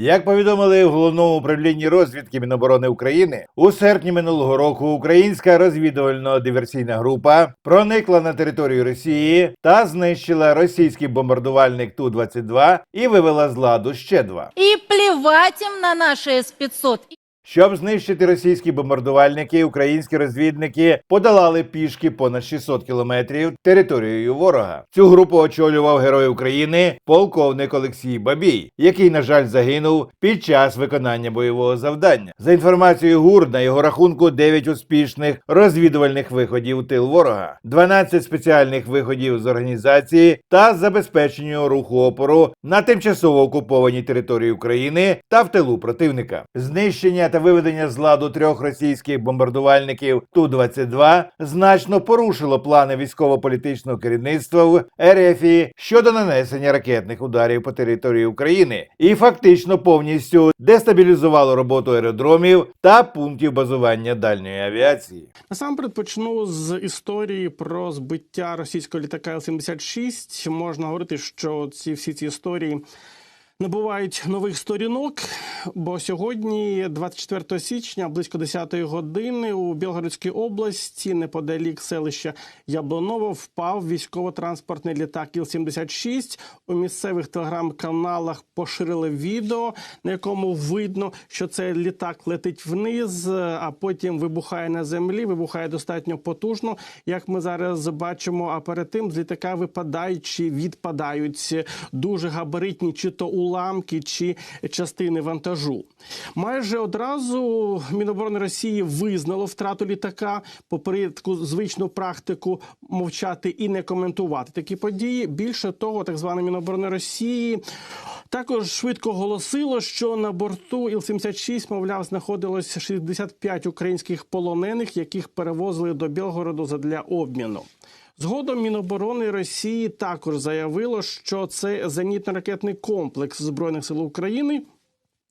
Як повідомили в головному управлінні розвідки Міноборони України, у серпні минулого року українська розвідувально-диверсійна група проникла на територію Росії та знищила російський бомбардувальник Ту-22 і вивела з ладу ще два. І плівать їм на наші С-500. Щоб знищити російські бомбардувальники, українські розвідники подолали пішки понад 600 кілометрів територією ворога. Цю групу очолював герой України полковник Олексій Бабій, який, на жаль, загинув під час виконання бойового завдання. За інформацією ГУР, на його рахунку 9 успішних розвідувальних виходів у тил ворога, 12 спеціальних виходів з організації та забезпечення руху опору на тимчасово окупованій території України та в тилу противника. Знищення та виведення з ладу трьох російських бомбардувальників Ту-22 значно порушило плани військово-політичного керівництва в РФ щодо нанесення ракетних ударів по території України і фактично повністю дестабілізувало роботу аеродромів та пунктів базування дальньої авіації. Насамперед почну з історії про збиття російського літака Л-76. Можна говорити, що ці всі ці історії набувають нових сторінок. Бо сьогодні, 24 січня, близько 10-ї години, у Білгородській області, неподалік селища Яблоново, впав військово-транспортний літак Іл-76. У місцевих телеграм-каналах поширили відео, на якому видно, що цей літак летить вниз, а потім вибухає на землі. Вибухає достатньо потужно, як ми зараз бачимо. А перед тим з літака випадають чи відпадають дуже габаритні, чи то уламки, чи частини вантажу. Майже одразу Міноборони Росії визнало втрату літака, попри звичну практику мовчати і не коментувати такі події. Більше того, так зване Міноборони Росії. Також швидко оголосило, що на борту Іл-76, мовляв, знаходилось 65 українських полонених, яких перевозили до Білгороду задля обміну. Згодом Міноборони Росії також заявило, що це зенітно-ракетний комплекс збройних сил України.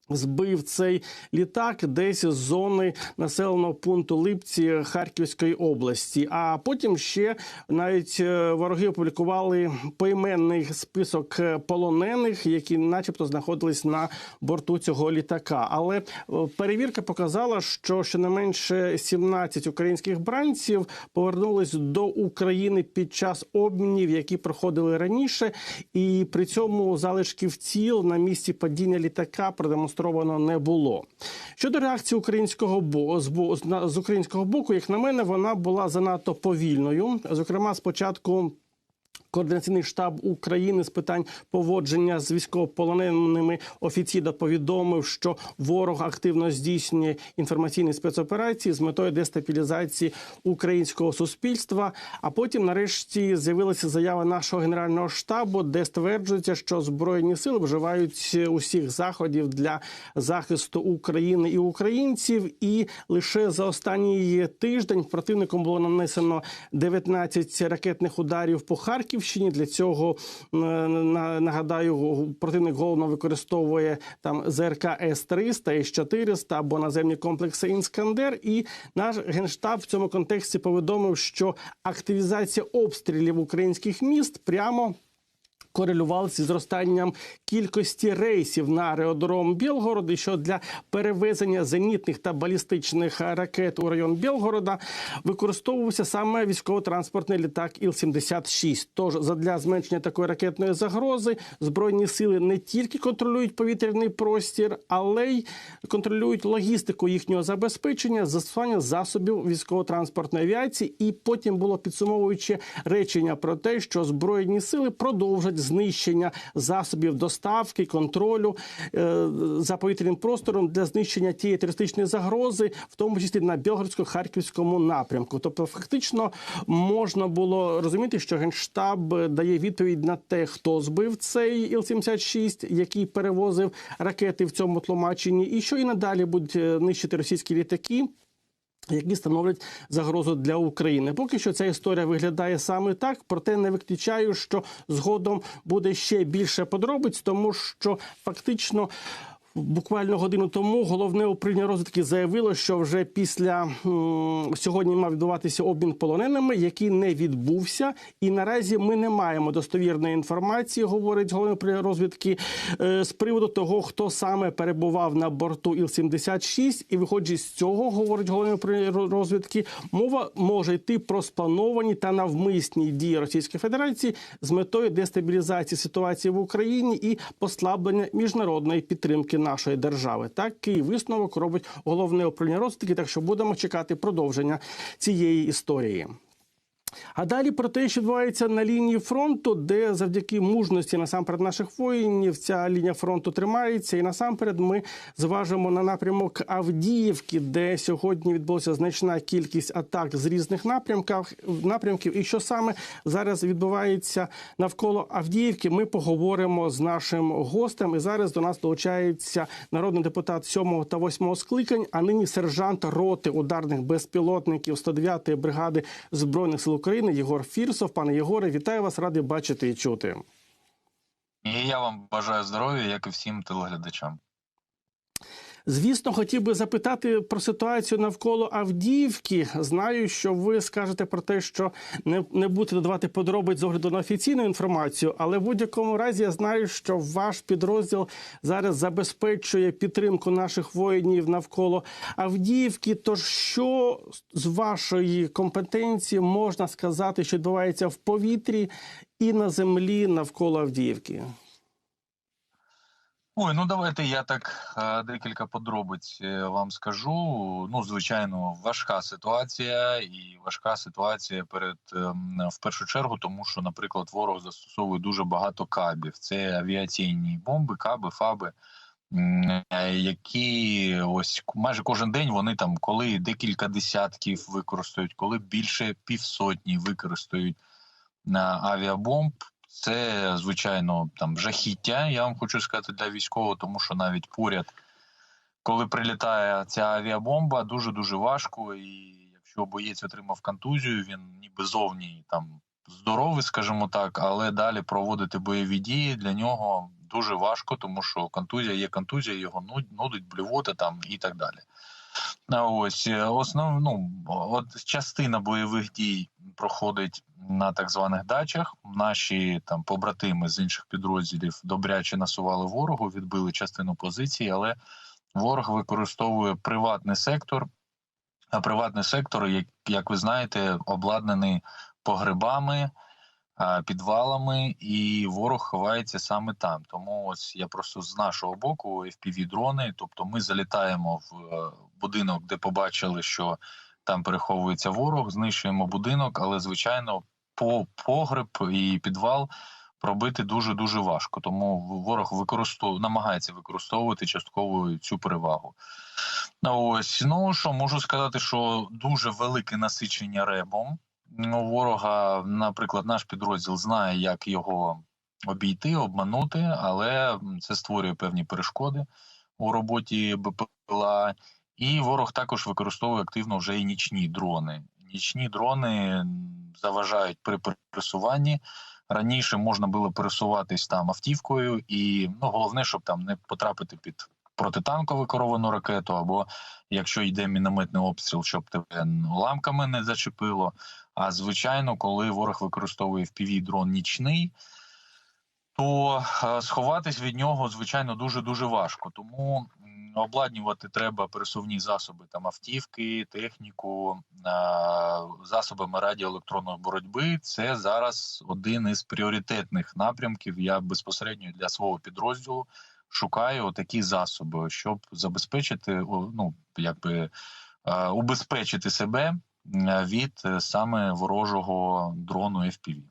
Збив цей літак десь з зони населеного пункту Липці Харківської області. А потім ще навіть е, вороги опублікували поіменний список е, полонених, які, начебто, знаходились на борту цього літака. Але е, перевірка показала, що щонайменше 17 українських бранців повернулись до України під час обмінів, які проходили раніше, і при цьому залишків тіл на місці падіння літака продемонстрували продемонстровано не було. Щодо реакції українського з українського боку, як на мене, вона була занадто повільною. Зокрема, спочатку. Координаційний штаб України з питань поводження з військовополоненими офіційно повідомив, що ворог активно здійснює інформаційні спецоперації з метою дестабілізації українського суспільства. А потім, нарешті, з'явилася заява нашого генерального штабу, де стверджується, що збройні сили вживають усіх заходів для захисту України і українців. І лише за останній тиждень противником було нанесено 19 ракетних ударів по Харківщині. Для цього е, на- нагадаю, противник головно використовує там ЗРК С-300 і С-400 або наземні комплекси Інскандер. І наш генштаб в цьому контексті повідомив, що активізація обстрілів українських міст прямо корелювалися зі зростанням кількості рейсів на аеродром Білгород, і що для перевезення зенітних та балістичних ракет у район Білгорода використовувався саме військово-транспортний літак Іл-76. Тож задля зменшення такої ракетної загрози збройні сили не тільки контролюють повітряний простір, але й контролюють логістику їхнього забезпечення, застосування засобів військово-транспортної авіації. І потім було підсумовуюче речення про те, що збройні сили продовжать знищення засобів доставки, контролю е, за повітряним простором для знищення тієї терористичної загрози, в тому числі на Білгородсько-Харківському напрямку. Тобто, фактично можна було розуміти, що генштаб дає відповідь на те, хто збив цей Іл-76, який перевозив ракети в цьому тлумаченні, і що і надалі будуть е, нищити російські літаки які становлять загрозу для України. Поки що ця історія виглядає саме так, проте не виключаю, що згодом буде ще більше подробиць, тому що фактично. Буквально годину тому головне управління розвідки заявило, що вже після сьогодні мав відбуватися обмін полоненими, який не відбувся. І наразі ми не маємо достовірної інформації, говорить головне управління розвідки е, з приводу того, хто саме перебував на борту Іл-76. І виходячи з цього, говорить головне управління розвідки, мова може йти про сплановані та навмисні дії Російської Федерації з метою дестабілізації ситуації в Україні і послаблення міжнародної підтримки нашої держави. Такий висновок робить головне управління розвідки. Так що будемо чекати продовження цієї історії. А далі про те, що відбувається на лінії фронту, де завдяки мужності насамперед наших воїнів ця лінія фронту тримається. І насамперед ми зважимо на напрямок Авдіївки, де сьогодні відбулася значна кількість атак з різних напрямків. напрямків. І що саме зараз відбувається навколо Авдіївки, ми поговоримо з нашим гостем. І зараз до нас долучається народний депутат 7 та 8 скликань, а нині сержант роти ударних безпілотників 109-ї бригади збройних сил України Єгор Фірсов. Пане Єгоре, вітаю вас, радий бачити і чути. І я вам бажаю здоров'я, як і всім телеглядачам. Звісно, хотів би запитати про ситуацію навколо Авдіївки. Знаю, що ви скажете про те, що не, не будете додавати подробиць з огляду на офіційну інформацію, але в будь-якому разі я знаю, що ваш підрозділ зараз забезпечує підтримку наших воїнів навколо Авдіївки. Тож, що з вашої компетенції можна сказати, що відбувається в повітрі і на землі навколо Авдіївки? Ой, ну давайте я так декілька подробиць е, вам скажу. Ну, звичайно, важка ситуація, і важка ситуація перед ем, в першу чергу, тому що, наприклад, ворог застосовує дуже багато кабів. Це авіаційні бомби, каби, фаби. е, Які ось майже кожен день вони там, коли декілька десятків використають, коли більше півсотні використають на авіабомб. Це звичайно там жахіття. Я вам хочу сказати для військового, тому що навіть поряд, коли прилітає ця авіабомба, дуже дуже важко. І якщо боєць отримав контузію, він ніби зовні там здоровий, скажімо так, але далі проводити бойові дії для нього дуже важко, тому що контузія є контузія, його нуд- нудить, блювота там і так далі. Ось е, основ, ну, от частина бойових дій проходить на так званих дачах. Наші там побратими з інших підрозділів добряче насували ворогу, відбили частину позицій, але ворог використовує приватний сектор. А приватний сектор, як, як ви знаєте, обладнаний погребами, підвалами, і ворог ховається саме там. Тому ось я просто з нашого боку fpv дрони тобто ми залітаємо в е, будинок, де побачили, що там переховується ворог, знищуємо будинок, але звичайно, по погреб і підвал пробити дуже дуже важко. Тому ворог використовує намагається використовувати частково цю перевагу. Ось ну що можу сказати, що дуже велике насичення ребом. Ну, ворога, наприклад, наш підрозділ знає, як його обійти, обманути, але це створює певні перешкоди у роботі БПЛА. І ворог також використовує активно вже і нічні дрони. Нічні дрони заважають при пересуванні. Раніше можна було пересуватись там автівкою, і ну головне, щоб там не потрапити під протитанкову керовану ракету, або якщо йде мінометний обстріл, щоб тебе уламками не зачепило. А звичайно, коли ворог використовує впіві дрон нічний, то е, сховатись від нього звичайно дуже дуже важко. Тому обладнювати треба пересувні засоби, там автівки, техніку, е, засобами радіоелектронної боротьби. Це зараз один із пріоритетних напрямків. Я безпосередньо для свого підрозділу шукаю такі засоби, щоб забезпечити ну якби е, убезпечити себе е, від е, саме ворожого дрону FPV.